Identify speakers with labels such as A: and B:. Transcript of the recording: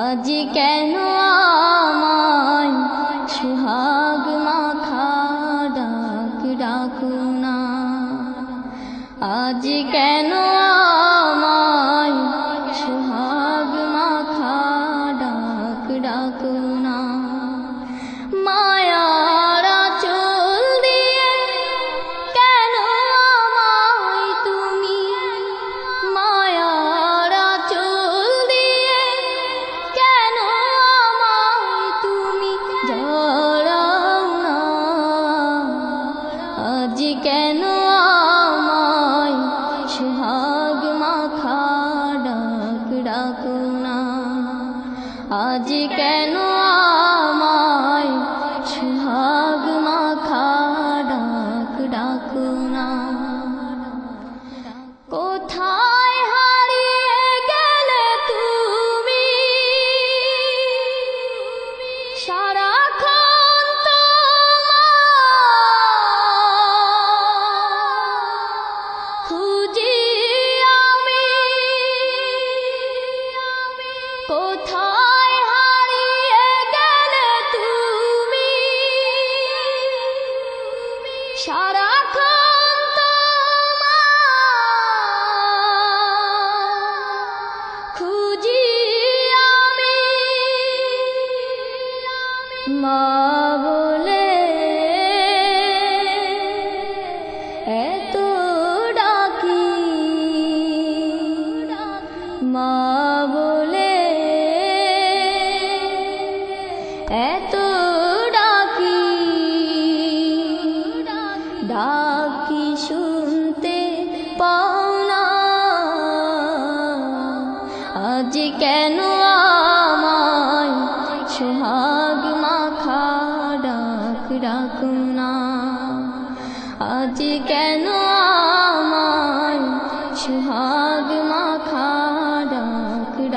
A: আজ কেন আমায় সুহাগ মা 味気の না। আজ কেন আমায় সোহাগ Shut